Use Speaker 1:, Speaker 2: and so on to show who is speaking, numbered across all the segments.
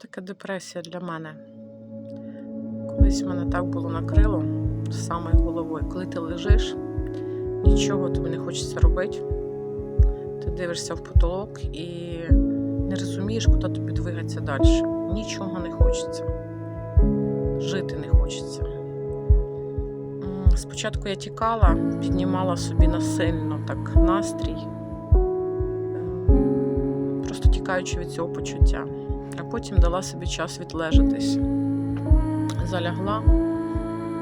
Speaker 1: таке депресія для мене? Колись мене так було накрило з самою головою. Коли ти лежиш, нічого тобі не хочеться робити. Ти дивишся в потолок і не розумієш, куди тобі двигатися далі. Нічого не хочеться. Жити не хочеться. Спочатку я тікала, піднімала собі насильно так настрій, ем, просто тікаючи від цього почуття. А потім дала собі час відлежатись. Залягла.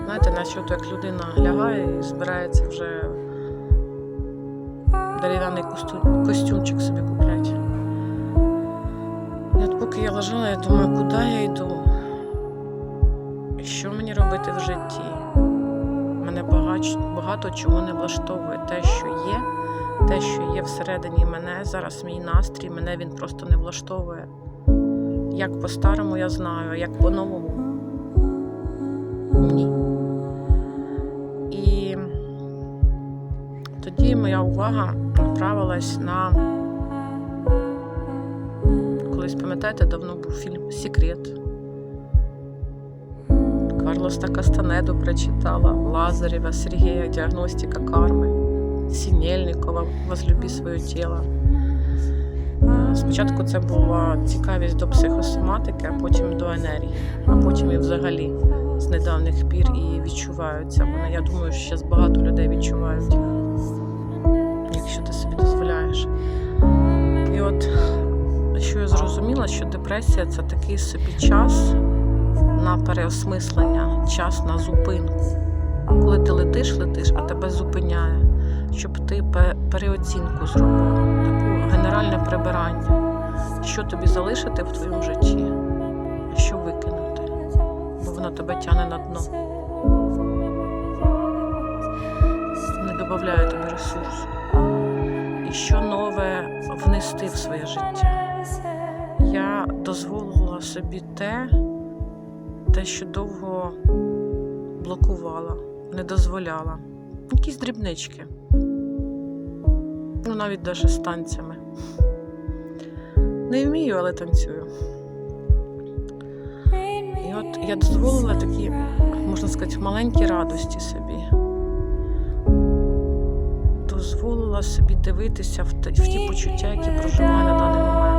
Speaker 1: Знаєте, наче як людина лягає і збирається вже дерев'яний костю- костюмчик собі купляти. І от поки я лежала, я думаю, куди я йду? Що мені робити в житті? Мене багато чого не влаштовує. Те, що є, те, що є всередині мене, зараз мій настрій, мене він просто не влаштовує. Як по-старому я знаю, а як по-новому. Ні. І тоді моя увага направилась на. Колись, пам'ятаєте, давно був фільм Секрет. Карлоса Кастанеду прочитала, Лазарєва, Сергія, Діагностика карми, Сінельникова, Возлюби своє тіло. Спочатку це була цікавість до психосоматики, а потім до енергії, а потім і взагалі з недавніх пір і відчуваються вони. Я думаю, що зараз багато людей відчувають якщо ти собі дозволяєш. І от що я зрозуміла, що депресія це такий собі час на переосмислення, час на зупинку. Коли ти летиш, летиш, а тебе зупиняє, щоб ти переоцінку зробив, генеральне прибирання, що тобі залишити в твоєму житті, а що викинути, бо воно тебе тягне на дно. Не додає тобі ресурсу. І що нове внести в своє життя. Я дозволила собі те, те, що довго блокувала, не дозволяла. Якісь дрібнички. Ну, навіть даже з танцями. Не вмію, але танцюю. І от я дозволила такі, можна сказати, маленькі радості собі. Дозволила собі дивитися в ті, почуття, які проживаю на даний момент.